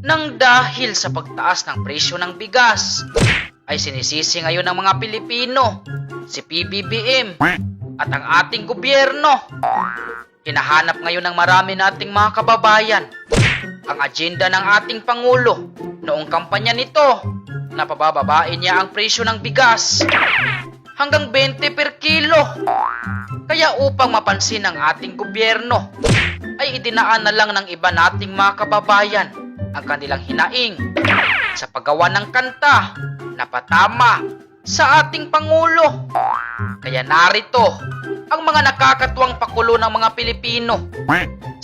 Nang dahil sa pagtaas ng presyo ng bigas, ay sinisisi ngayon ng mga Pilipino, si PBBM at ang ating gobyerno. Hinahanap ngayon ng marami nating mga kababayan ang agenda ng ating Pangulo noong kampanya nito na pabababain niya ang presyo ng bigas hanggang 20 per kilo. Kaya upang mapansin ng ating gobyerno, ay idinaan na lang ng iba nating mga kababayan ang kanilang hinaing sa paggawa ng kanta na patama sa ating Pangulo. Kaya narito ang mga nakakatuwang pakulo ng mga Pilipino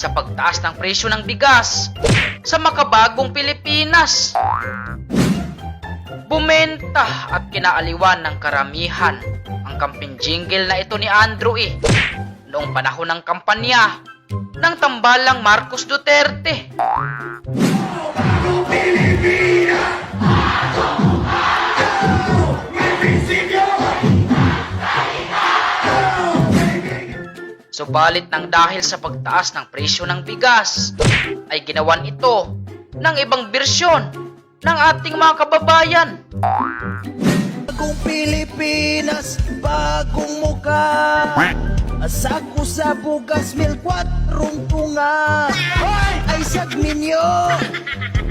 sa pagtaas ng presyo ng bigas sa makabagong Pilipinas. Bumenta at kinaaliwan ng karamihan ang campaign jingle na ito ni Andrew E. noong panahon ng kampanya ng tambalang Marcos Duterte. Subalit nang dahil sa pagtaas ng presyo ng bigas, ay ginawan ito ng ibang bersyon ng ating mga kababayan. Bagong Pilipinas, bagong muka. Asako sa bugas, mil kwatrong tunga. Ay sag ninyo.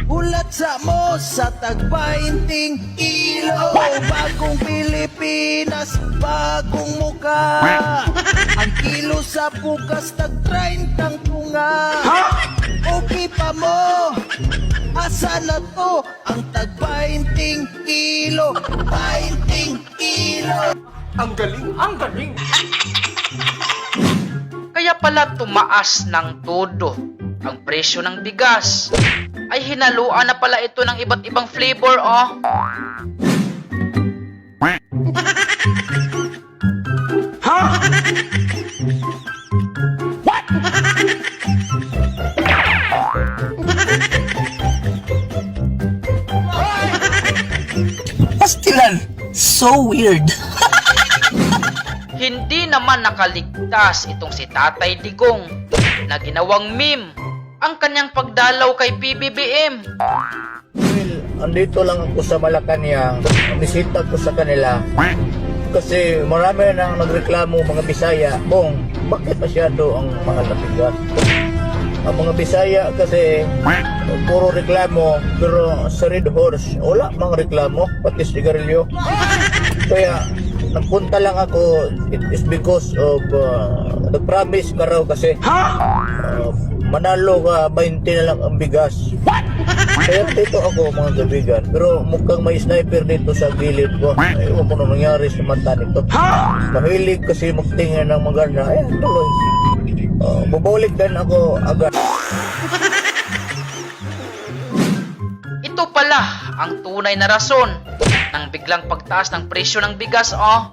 Ulat sa mo sa tagpainting ilo. Bagong Pilipinas, bagong muka. Ang kilo sa bugas, tag 30 tunga. Okay pa mo Asa na to ang tagpainting kilo? Painting kilo. Kaya pala tumaas ng todo ang presyo ng bigas. Ay hinaluan na pala ito ng iba't ibang flavor, oh. Pastilan, so weird. Hindi naman nakaligtas itong si Tatay Digong na ginawang meme ang kanyang pagdalaw kay PBBM. Well, andito lang ako sa Malacanang. Bisita ko sa kanila. Kasi marami nang nagreklamo mga Bisaya. Bong, bakit masyado ang mga nabigat? Ang mga Bisaya kasi puro reklamo pero sa Red Horse wala mga reklamo pati sigarilyo. Kaya nagpunta lang ako it is because of uh, nag-promise ka raw kasi uh, manalo ka 20 na lang ang bigas. Kaya dito ako mga kaibigan. Pero mukhang may sniper dito sa gilid ko. Ewan ko na nangyari sa mata nito. Mahilig kasi magtingin ng maganda. Ayan, tuloy. Uh, bubalik din ako agad. Ito pala ang tunay na rason ng biglang pagtaas ng presyo ng bigas, oh.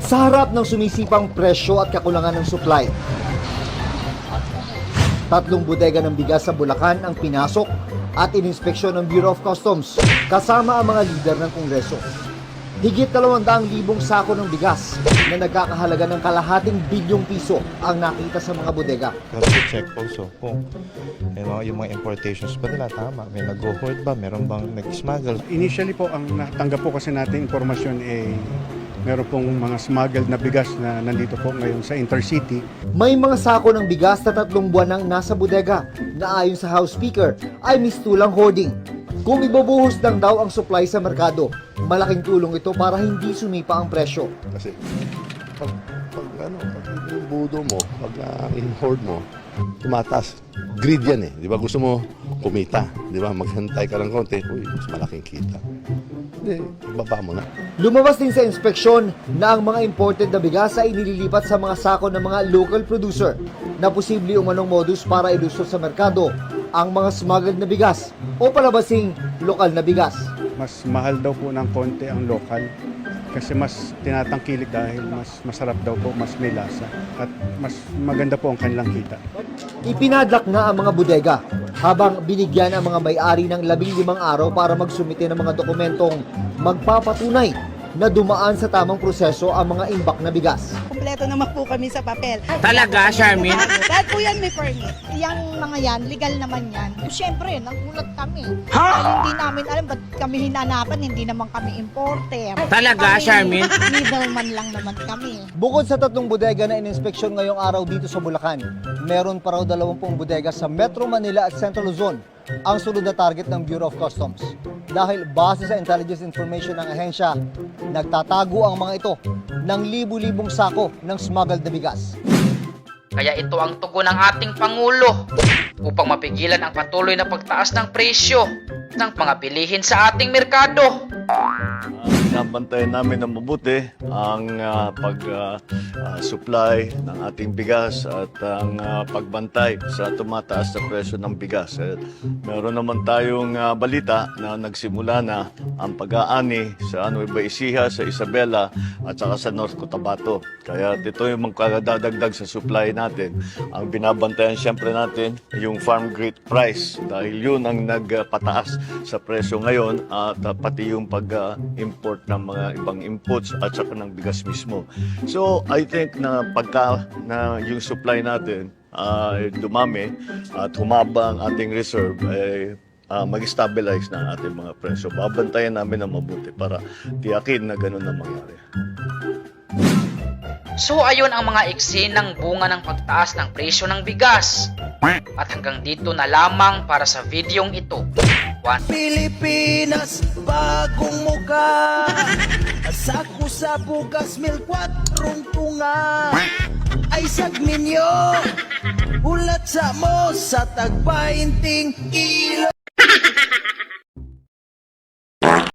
Sa harap ng sumisipang presyo at kakulangan ng supply, tatlong bodega ng bigas sa Bulacan ang pinasok at ininspeksyon ng Bureau of Customs kasama ang mga lider ng Kongreso. Higit 200,000 sako ng bigas na nagkakahalaga ng kalahating bilyong piso ang nakita sa mga bodega. have to check also kung you know, yung mga importations ba nila tama. May nag-hoard ba? Meron bang nag-smuggle? Initially po, ang natanggap po kasi natin impormasyon eh meron pong mga smuggled na bigas na nandito po ngayon sa Intercity. May mga sako ng bigas na tatlong buwan nang nasa bodega na ayon sa House Speaker ay mistulang hoarding. Kung ibubuhos lang daw ang supply sa merkado, malaking tulong ito para hindi sumipa ang presyo. Kasi pag, pag ano, pag budo mo, pag uh, in-hoard mo, tumataas. Greed yan eh. Di ba? Gusto mo kumita. Di ba? Maghantay ka ng konti. Uy, mas malaking kita. Hindi, ibaba mo na. Lumabas din sa inspeksyon na ang mga imported na bigas ay inililipat sa mga sako ng mga local producer na posible umanong modus para ilusot sa merkado ang mga smuggled na bigas o palabasing lokal na bigas. Mas mahal daw po ng konti ang local kasi mas tinatangkilik dahil mas masarap daw po, mas may lasa at mas maganda po ang kanilang kita. Ipinadlak na ang mga bodega habang binigyan ang mga may-ari ng labing limang araw para magsumite ng mga dokumentong magpapatunay na dumaan sa tamang proseso ang mga imbak na bigas. Kompleto naman po kami sa papel. Talaga, Charmin? Dahil po yan may permit. Yung mga yan, legal naman yan. Siyempre, nagulat kami. Ha? Dahil hindi namin alam ba't kami hinanapan, hindi naman kami importer. Talaga, Kami, Charmin? Middleman lang naman kami. Bukod sa tatlong bodega na ininspeksyon ngayong araw dito sa Bulacan, meron pa raw 20 bodega sa Metro Manila at Central Luzon ang sunod na target ng Bureau of Customs. Dahil base sa intelligence information ng ahensya, nagtatago ang mga ito ng libu-libong sako ng smuggled na bigas. Kaya ito ang tugon ng ating Pangulo upang mapigilan ang patuloy na pagtaas ng presyo ng mga bilihin sa ating merkado. Binabantayan namin ng mabuti ang ah, pag-supply ng ating bigas at ang ah, pagbantay sa tumataas na presyo ng bigas. Eh, meron naman tayong ah, balita na nagsimula na ang pag-aani sa Nueva Ecija, sa Isabela at saka sa North Cotabato. Kaya ito yung magkakadadagdag sa supply natin. Ang binabantayan siyempre natin yung farm gate price dahil yun ang nagpataas sa presyo ngayon at ah, pati yung pag-import ng mga ibang inputs at saka ng bigas mismo. So I think na pagka na yung supply natin ay dumami at humaba ang ating reserve eh, ah, mag-stabilize na ating mga presyo. Babantayan namin na mabuti para tiyakin na ganun na mangyari. So ayun ang mga iksi ng bunga ng pagtaas ng presyo ng bigas. At hanggang dito na lamang para sa videong ito. One. Pilipinas, bagong muka. Asako sa bugas, mil kwatrong tunga. Ay sagminyo Ulat sa mo sa tagpainting ilo